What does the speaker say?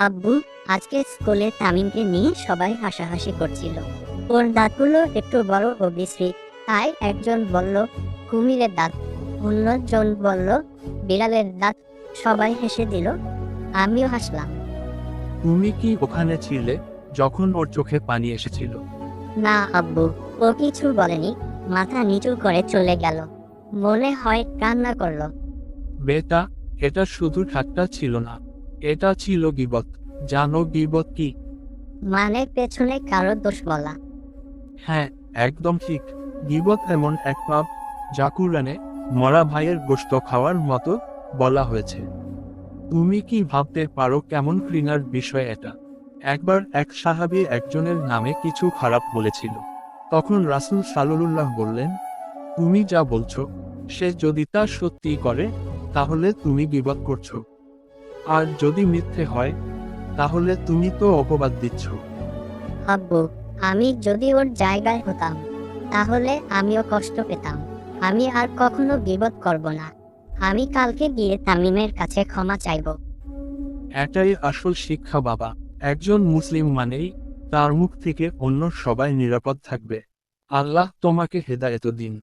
আব্বু আজকে স্কুলে তামিমকে নিয়ে সবাই হাসাহাসি করছিল। ওর দাঁতগুলো একটু বড় ও বিশ্রী। তাই একজন বলল কুমিরের দাঁত। অন্যজন বলল বিড়ালের দাঁত। সবাই হেসে দিল আমিও হাসলাম। তুমি কি ওখানে ছিলে যখন ওর চোখে পানি এসেছিল? না আব্বু ও কিছু বলেনি। মাথা নিচু করে চলে গেল। মনে হয় কান্না করল। বেটা এটা শুধু ঠাট্টা ছিল না। এটা ছিল গিবত। জানো গিবত কি? মানে পেছনে কারও দোষ বলা। হ্যাঁ একদম ঠিক। গিবত এমন এক পাপ যা কুরআনে মরা ভাইয়ের গোশত খাওয়ার মতো বলা হয়েছে। তুমি কি ভাবতে পারো কেমন ঘৃণার বিষয় এটা? একবার এক সাহাবী একজনের নামে কিছু খারাপ বলেছিল। তখন রাসূল সাল্লাল্লাহ বললেন তুমি যা বলছো সে যদি তা সত্যি করে তাহলে তুমি গিবত করছ। আর যদি মিথ্যে হয় তাহলে তুমি তো অপবাদ দিচ্ছ। আব্বু আমি যদি ওর জায়গায় হতাম তাহলে আমিও কষ্ট পেতাম। আমি আর কখনো বিপদ করব না। আমি কালকে গিয়ে তামিমের কাছে ক্ষমা চাইব। এটাই আসল শিক্ষা বাবা। একজন মুসলিম মানেই তার মুখ থেকে অন্য সবাই নিরাপদ থাকবে। আল্লাহ তোমাকে হেদায়েত দিন।